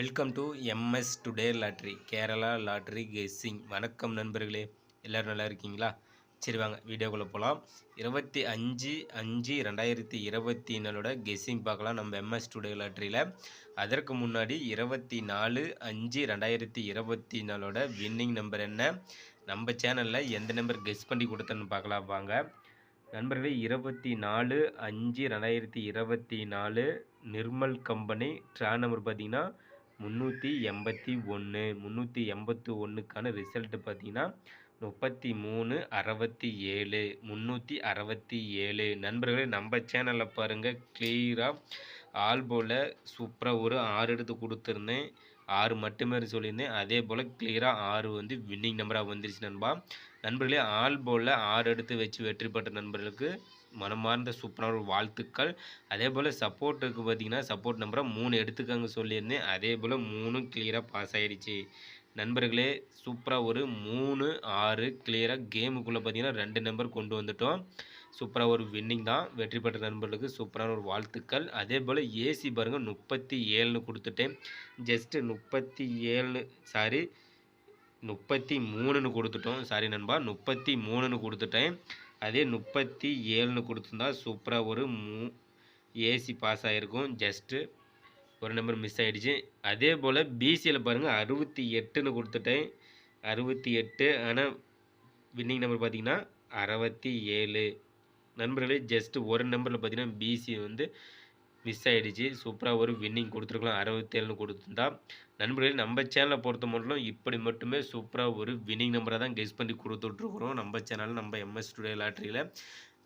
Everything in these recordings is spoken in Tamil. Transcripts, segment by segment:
Welcome to MS today lottery Kerala lottery guessing வணக்கம் நண்பர்களே எல்லோரும் நல்லா இருக்கீங்களா? சரி வாங்க வீடியோக்குள்ளே போகலாம் இருபத்தி அஞ்சு அஞ்சு ரெண்டாயிரத்தி இருபத்தி நாலோட கெஸ்ஸிங் பார்க்கலாம் நம்ம எம்எஸ் டுடே லாட்ரியில். அதற்கு முன்னாடி இருபத்தி நாலு அஞ்சு ரெண்டாயிரத்தி இருபத்தி நாலோட வின்னிங் நம்பர் என்ன? நம்ம சேனலில் எந்த நம்பர் கெஸ் பண்ணி கொடுத்தன்னு பார்க்கலாம் வாங்க. நண்பர்களே இருபத்தி நாலு அஞ்சு ரெண்டாயிரத்தி இருபத்தி நாலு நிர்மல் கம்பெனி ட்ரா நம்பர் பார்த்தீங்கன்னா முந்நூற்றி எண்பத்தி ஒன்று முந்நூற்றி எண்பத்தி ஒன்றுக்கான ரிசல்ட்டு பார்த்தீங்கன்னா முப்பத்தி மூணு அறுபத்தி ஏழு முந்நூற்றி அறுபத்தி ஏழு. நண்பர்களே நம்ம சேனலில் பாருங்கள் கிளியராக ஆல்போவில் சூப்பராக ஒரு ஆறு எடுத்து கொடுத்துருந்தேன். ஆறு மட்டுமே சொல்லியிருந்தேன். அதே போல் கிளியராக ஆறு வந்து வின்னிங் நம்பராக வந்துருச்சு நண்பா. நண்பர்களே ஆல் போல் ஆறு எடுத்து வச்சு வெற்றி பெற்ற நண்பர்களுக்கு மனமார்ந்த சூப்பரான ஒரு வாழ்த்துக்கள். அதே போல் சப்போர்ட்டுக்கு பார்த்தீங்கன்னா சப்போர்ட் நம்பரை மூணு எடுத்துக்கங்க சொல்லியிருந்தேன். அதே போல் மூணு கிளியராக பாஸ் ஆகிடுச்சு நண்பர்களே சூப்பராக ஒரு மூணு ஆறு கிளியராக கேமுக்குள்ளே பார்த்தீங்கன்னா ரெண்டு நம்பர் கொண்டு வந்துட்டோம். சூப்பராக ஒரு வின்னிங் தான். வெற்றி பெற்ற நண்பர்களுக்கு சூப்பரான ஒரு வாழ்த்துக்கள். அதே போல் ஏசி பாருங்கள் முப்பத்தி ஏழுன்னு கொடுத்துட்டேன். ஜஸ்ட்டு முப்பத்தி ஏழு சாரி முப்பத்தி மூணுன்னு கொடுத்துட்டோம். சாரி நண்பா முப்பத்தி மூணுன்னு கொடுத்துட்டேன். அதே முப்பத்தி ஏழுன்னு கொடுத்துருந்தா சூப்பராக ஒரு மூ ஏசி பாஸ் ஆகிருக்கும் ஜஸ்ட்டு ஒரு நம்பர் மிஸ் ஆகிடுச்சு அதே போல் பிசியில் பாருங்கள் அறுபத்தி எட்டுன்னு கொடுத்துட்டேன். அறுபத்தி எட்டு ஆனால் வின்னிங் நம்பர் பார்த்தீங்கன்னா அறுபத்தி ஏழு. நண்பர்களே ஜஸ்ட்டு ஒரு நம்பரில் பார்த்தீங்கன்னா பிசி வந்து மிஸ் ஆகிடுச்சு சூப்பராக ஒரு வின்னிங் கொடுத்துருக்கலாம். அறுபத்தேழுன்னு கொடுத்துருந்தா. நண்பர்களே நம்ம சேனலை பொறுத்த மட்டும் இப்படி மட்டுமே சூப்பராக ஒரு வின்னிங் நம்பரை தான் கெஸ் பண்ணி கொடுத்துட்ருக்குறோம். நம்ம சேனலில் நம்ம எம்எஸ் டுடே லாட்ரியில்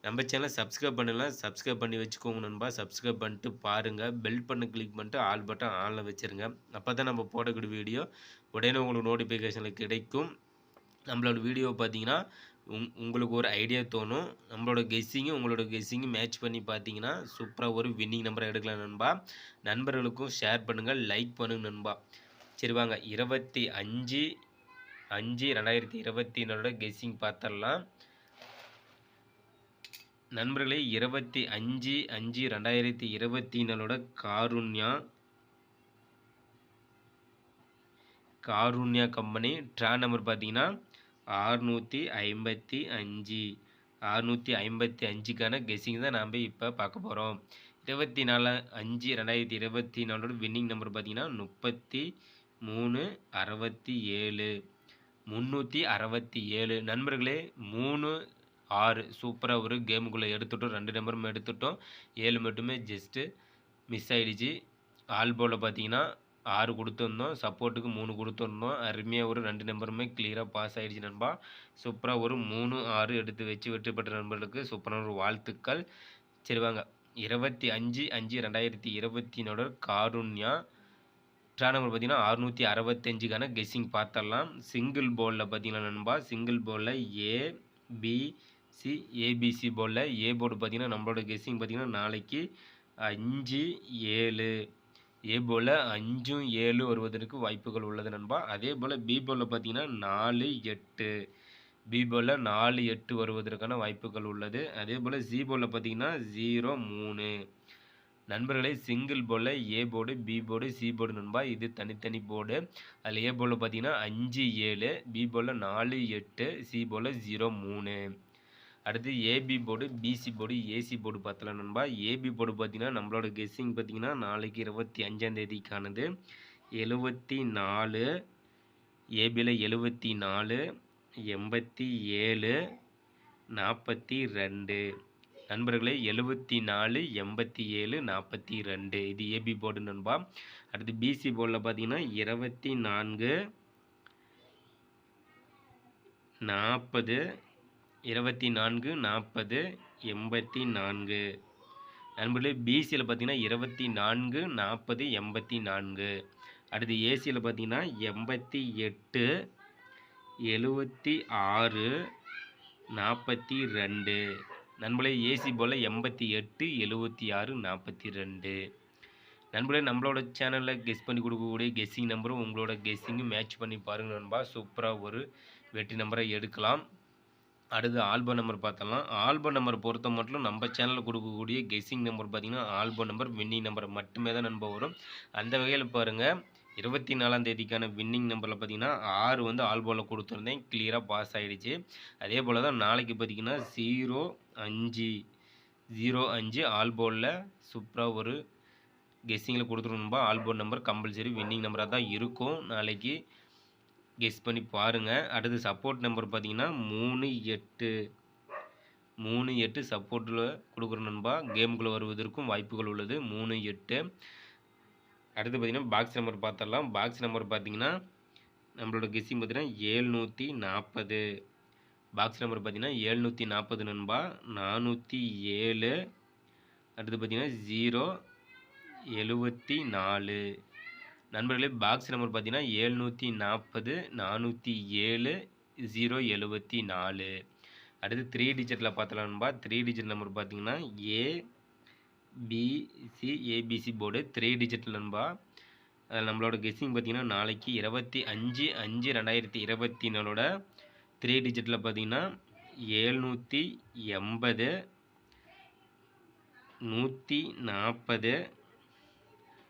நம்ம சேனலை சப்ஸ்கிரைப் பண்ணலாம். சப்ஸ்கிரைப் பண்ணி வச்சுக்கோங்க நண்பா. சப்ஸ்கிரைப் பண்ணிட்டு பாருங்கள் பெல் பண்ணு கிளிக் பண்ணிட்டு ஆல் பட்டன் ஆனில் வச்சுருங்க. அப்போ தான் நம்ம போடக்கூடிய வீடியோ உடனே உங்களுக்கு நோட்டிஃபிகேஷனில் கிடைக்கும். நம்மளோட வீடியோ பார்த்தீங்கன்னா உங்களுக்கு ஒரு ஐடியா தோணும். நம்மளோட கெஸ்ஸிங்கும் உங்களோட கெஸ்ஸிங்கும் மேட்ச் பண்ணி பார்த்தீங்கன்னா சூப்பராக ஒரு வின்னிங் நம்பரை எடுக்கலாம் நண்பா. நண்பர்களுக்கும் ஷேர் பண்ணுங்கள் லைக் பண்ணுங்க நண்பா. சரி வாங்க இருபத்தி அஞ்சு அஞ்சு ரெண்டாயிரத்தி இருபத்தி நாலோட கெஸ்ஸிங் பார்த்துடலாம் நண்பர்களே இருபத்தி அஞ்சு அஞ்சு ரெண்டாயிரத்தி இருபத்தி நாலோட Karunya Karunya company draw number பார்த்தீங்கன்னா ஆறுநூற்றி ஐம்பத்தி அஞ்சு. அறுநூற்றி ஐம்பத்தி அஞ்சுக்கான கெஸ்ஸிங் தான் நாம் இப்போ பார்க்க போகிறோம் இருபத்தி நாலு அஞ்சு ரெண்டாயிரத்தி இருபத்தி நாலோட வின்னிங் நம்பர் பார்த்தீங்கன்னா முப்பத்தி மூணு அறுபத்தி ஏழு. முந்நூற்றி அறுபத்தி ஏழு. நண்பர்களே மூணு ஆறு. சூப்பராக ஒரு கேமுக்குள்ளே எடுத்துட்டோம். ரெண்டு நம்பரும் எடுத்துட்டோம். ஏழு மட்டுமே ஜஸ்ட்டு மிஸ் ஆகிடுச்சு ஆல்போவில் பார்த்தீங்கன்னா ஆறு கொடுத்துருந்தோம். சப்போர்ட்டுக்கு மூணு கொடுத்துருந்தோம். அருமையாக ஒரு ரெண்டு நம்பருமே கிளியராக பாஸ் ஆகிடுச்சு நண்பா. சூப்பராக ஒரு மூணு ஆறு எடுத்து வச்சு வெற்றி பெற்ற நண்பர்களுக்கு சூப்பரான ஒரு வாழ்த்துக்கள். சரி வாங்க. இருபத்தி அஞ்சு அஞ்சு ரெண்டாயிரத்தி இருபத்தி நாலு காருண்யா. ட்ரா நம்பர் பார்த்தீங்கன்னா அறுநூற்றி அறுபத்தஞ்சுக்கான கெஸ்ஸிங் பார்த்துடலாம். சிங்கிள் போலில் பார்த்தீங்கன்னா நண்பா? சிங்கிள் போலில் ஏ பி சி ஏபிசி போர்டில் ஏ போர்டு பார்த்தீங்கன்னா நம்மளோட கெஸ்ஸிங் பார்த்தீங்கன்னா நாளைக்கு அஞ்சு ஏழு. ஏ போல் அஞ்சும் ஏழு வருவதற்கு வாய்ப்புகள் உள்ளது நண்பா. அதே போல் பி போல் பார்த்தீங்கன்னா நாலு எட்டு. பி போல் நாலு எட்டு வருவதற்கான வாய்ப்புகள் உள்ளது. அதே போல் ஜி போலில் பார்த்தீங்கன்னா ஜீரோ மூணு. நண்பர்களே சிங்கிள் போர்டில் A board B board C board நண்பா. இது தனித்தனி போர்டு. அதில் ஏ போர்டில் பார்த்தீங்கன்னா அஞ்சு ஏழு. பி போர்டில் நாலு எட்டு. சி போர்டில் ஜீரோ மூணு. அடுத்து AB board BC board AC board பார்த்தலாம் நண்பா. ஏபி போர்டு பார்த்தீங்கன்னா நம்மளோட கெஸ்ஸிங் பார்த்தீங்கன்னா நாளைக்கு இருபத்தி அஞ்சாந்தேதிக்கானது எழுபத்தி நாலு ஏபியில் எழுபத்தி நாலு எண்பத்தி ஏழு நாற்பத்தி ரெண்டு. நண்பர்களே எழுபத்தி நாலு எண்பத்தி ஏழு நாற்பத்தி ரெண்டு. இது ஏபி போர்டு நண்பா. அடுத்து பிசி போர்டில் பார்த்தீங்கன்னா இருபத்தி நான்கு நாற்பது இருபத்தி நான்கு நாற்பது எண்பத்தி நான்கு நண்பர்களே பிசியில் பார்த்தீங்கன்னா இருபத்தி நான்கு நாற்பது எண்பத்தி நான்கு அடுத்து ஏசியில் பார்த்தீங்கன்னா எண்பத்தி எட்டு எழுபத்தி ஆறு நாற்பத்தி ரெண்டு. நண்பர்களே ஏசி போல் எண்பத்தி எட்டு எழுபத்தி ஆறு நாற்பத்தி ரெண்டு. நண்பர்களே நம்மளோட சேனலில் கெஸ் பண்ணி கொடுக்கக்கூடிய கெஸ்ஸிங் நம்பரும் உங்களோட கெஸ்ஸிங்கும் மேட்ச் பண்ணி பாருங்கள் நண்பா. சூப்பராக ஒரு வெற்றி நம்பரை எடுக்கலாம். அடுத்து ஆல்பம் நம்பர் பார்த்தலாம். ஆல்பம் நம்பர் பொறுத்த மட்டும் நம்ம சேனலில் கொடுக்கக்கூடிய கெஸ்ஸிங் நம்பர் பார்த்தீங்கன்னா ஆல்பம் நம்பர் வின்னிங் நம்பர் மட்டுமே தான் நம்ப வரும். அந்த வகையில் பாருங்கள் இருபத்தி நாலாம் தேதிக்கான வின்னிங் நம்பரில் பார்த்தீங்கன்னா ஆறு வந்து ஆல்போவில் கொடுத்துருந்தேன். கிளியராக பாஸ் ஆகிடுச்சு அதே போல் தான் நாளைக்கு பார்த்தீங்கன்னா ஜீரோ அஞ்சு ஜீரோ அஞ்சு ஆல்போவில் சூப்பராக ஒரு கெஸ்ஸிங்கில் கொடுத்துருணும்பா ஆல் நம்பர் கம்பல்சரி வின்னிங் நம்பராக தான் இருக்கும். நாளைக்கு கெஸ் பண்ணி பாருங்கள் அடுத்து சப்போர்ட் நம்பர் பார்த்தீங்கன்னா மூணு எட்டு. மூணு எட்டு சப்போர்ட்டில் கொடுக்குற நண்பா கேமுக்குள்ளே வருவதற்கும் வாய்ப்புகள் உள்ளது. மூணு எட்டு. அடுத்து பார்த்தீங்கன்னா பாக்ஸ் நம்பர் பார்த்துடலாம் பாக்ஸ் நம்பர் பார்த்தீங்கன்னா நம்மளோட கெஸ்ஸிங் பார்த்தீங்கன்னா ஏழ்நூற்றி நாற்பது பாக்ஸ் நம்பர் பார்த்தீங்கன்னா ஏழ்நூற்றி நாற்பது நண்பா. நானூற்றி ஏழு. அடுத்து பார்த்தீங்கன்னா ஜீரோ எழுபத்தி நாலு. நண்பர்களே பாக்ஸ் நம்பர் பார்த்தீங்கன்னா ஏழ்நூற்றி நாற்பது நானூற்றி ஏழு ஜீரோ எழுபத்தி நாலு. அடுத்து த்ரீ டிஜிட்டில் பார்த்தலாம்பா த்ரீ டிஜிட் நம்பர் பார்த்தீங்கன்னா A BC ABC board three digit நண்பா. அதில் நம்மளோட கெஸ்ஸிங் பார்த்தீங்கன்னா நாளைக்கு இருபத்தி அஞ்சு அஞ்சு ரெண்டாயிரத்தி இருபத்தி நாலோட த்ரீ டிஜிட்டில் பார்த்தீங்கன்னா ஏழ்நூற்றி எண்பது நூற்றி நாற்பது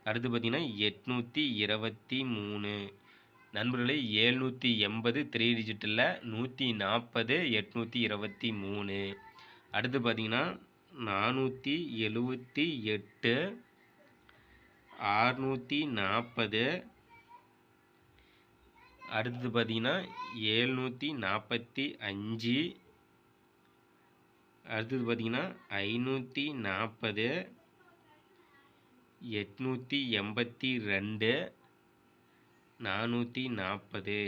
அடுத்து பார்த்தீங்கன்னா எட்நூற்றி இருபத்தி மூணு. நண்பர்களே ஏழ்நூற்றி எண்பது த்ரீ டிஜிட்டலில் நூற்றி நாற்பது எட்நூற்றி இருபத்தி மூணு. அடுத்து பார்த்தீங்கன்னா நானூற்றி எழுபத்தி எட்டு ஆறுநூற்றி நாற்பது அடுத்தது பார்த்தீங்கன்னா ஏழ்நூற்றி நாற்பத்தி அஞ்சு. அடுத்தது பார்த்தீங்கன்னா ஐநூற்றி நாற்பது எட்நூற்றி எண்பத்தி ரெண்டு நானூற்றி நாற்பது.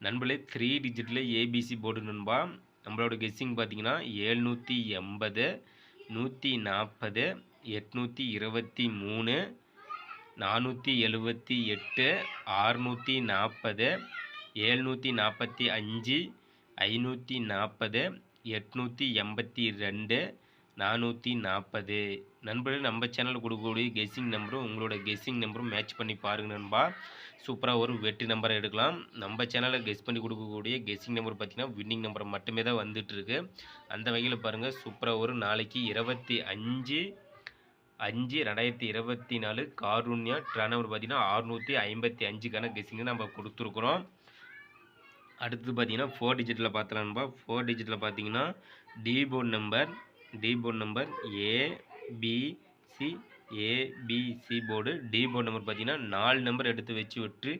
நண்பர்களே த்ரீ டிஜிட்டில் ஏபிசி போர்டு நண்பா. நம்மளோட கெஸ்ஸிங் பார்த்தீங்கன்னா ஏழ்நூற்றி எண்பது நூற்றி நாற்பது எட்நூற்றி இருபத்தி மூணு நானூற்றி எழுபத்தி எட்டு ஆறுநூற்றி நாற்பது ஏழ்நூற்றி நாற்பத்தி அஞ்சு ஐநூற்றி நாற்பது எட்நூற்றி எண்பத்தி ரெண்டு நானூற்றி நாற்பது நண்பர்கள் நம்ம சேனலில் கொடுக்கக்கூடிய கெஸ்ஸிங் நம்பரும் உங்களோட கெஸ்ஸிங் நம்பரும் மேட்ச் பண்ணி பாருங்க நண்பா. சூப்பராக ஒரு வெற்றி நம்பரை எடுக்கலாம். நம்ம சேனலில் கெஸ் பண்ணி கொடுக்கக்கூடிய கெஸ்ஸிங் நம்பர் பார்த்தீங்கன்னா வின்னிங் நம்பர் மட்டுமே தான் வந்துட்டுருக்கு. அந்த வகையில் பாருங்கள் சூப்பராக ஒரு நாளைக்கு இருபத்தி அஞ்சு அஞ்சு ரெண்டாயிரத்தி இருபத்தி நாலு காரூன்யா ட்ரான் நம்பர் பார்த்தீங்கன்னா அறுநூற்றி ஐம்பத்தி அஞ்சுக்கான கெஸ்ஸிங்கை நம்ம கொடுத்துருக்குறோம். அடுத்தது பார்த்தீங்கன்னா ஃபோர் டிஜிட்டில் பார்த்தலாம்பா ஃபோர் டிஜிட்டில் பார்த்தீங்கன்னா D board number D board number ABC ABC board. D board number பார்த்தீங்கன்னா நாலு நம்பர் எடுத்து வச்சு விட்டு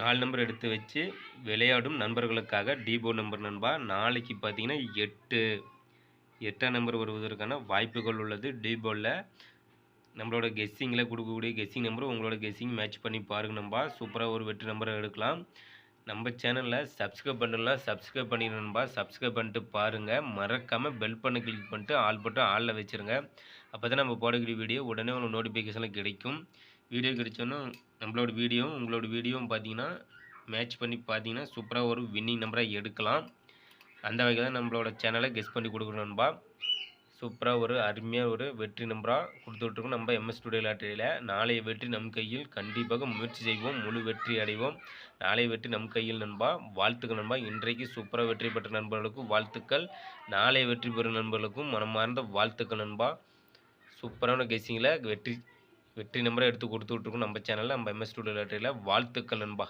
நாலு நம்பர் எடுத்து வச்சு விளையாடும் நண்பர்களுக்காக டி போர்டு நம்பர் நண்பா நாளைக்கு பார்த்தீங்கன்னா எட்டு எட்டாம் நம்பர் வருவதற்கான வாய்ப்புகள் உள்ளது டி போர்டில். நம்மளோட கெஸ்ஸிங்கில் கொடுக்கக்கூடிய கெஸ்ஸிங் நம்பர் உங்களோட கெஸ்ஸிங் மேட்ச் பண்ணி பாருங்க நம்பா சூப்பராக ஒரு வெற்றி நம்பரை எடுக்கலாம். நம்ம சேனலில் சப்ஸ்கிரைப் பண்ணலாம் சப்ஸ்கிரைப் பண்ணிடணும்பா சப்ஸ்கிரைப் பண்ணிட்டு பாருங்கள் மறக்காமல் பெல் பண்ண கிளிக் பண்ணிட்டு ஆல் போட்டு ஆளில் வச்சுருங்க. அப்போ தான் நம்ம போடக்கூடிய வீடியோ உடனே உங்களுக்கு நோட்டிஃபிகேஷனில் கிடைக்கும். வீடியோ கிடைச்சோன்னா நம்மளோட வீடியோ உங்களோட வீடியோவும் பார்த்தீங்கன்னா மேட்ச் பண்ணி பார்த்தீங்கன்னா சூப்பராக ஒரு வின்னிங் நம்பராக எடுக்கலாம். அந்த வகையில் தான் நம்மளோட சேனலை கெஸ் பண்ணி கொடுக்கணும்பா சூப்பராக ஒரு அருமையாக ஒரு வெற்றி நம்பராக கொடுத்துட்ருக்கோம் நம்ம எம்எஸ் ஸ்டுடியோ லாட்டரியில் நாளைய வெற்றி நம் கையில். கண்டிப்பாக முயற்சி செய்வோம். முழு வெற்றி அடைவோம். நாளைய வெற்றி நம் கையில் நண்பா. வாழ்த்துக்கள் நண்பா. இன்றைக்கு சூப்பராக வெற்றி பெற்ற நண்பர்களுக்கும் வாழ்த்துக்கள். நாளைய வெற்றி பெறும் நண்பர்களுக்கும் மனமார்ந்த வாழ்த்துக்கள் நண்பா. சூப்பரான கெஸ்ஸிங்கில் வெற்றி வெற்றி நம்பரை எடுத்து கொடுத்துட்ருக்கோம் நம்ம சேனலில் நம்ம எம்எஸ் ஸ்டுடியோ லாட்டரியில் வாழ்த்துக்கள் நண்பா.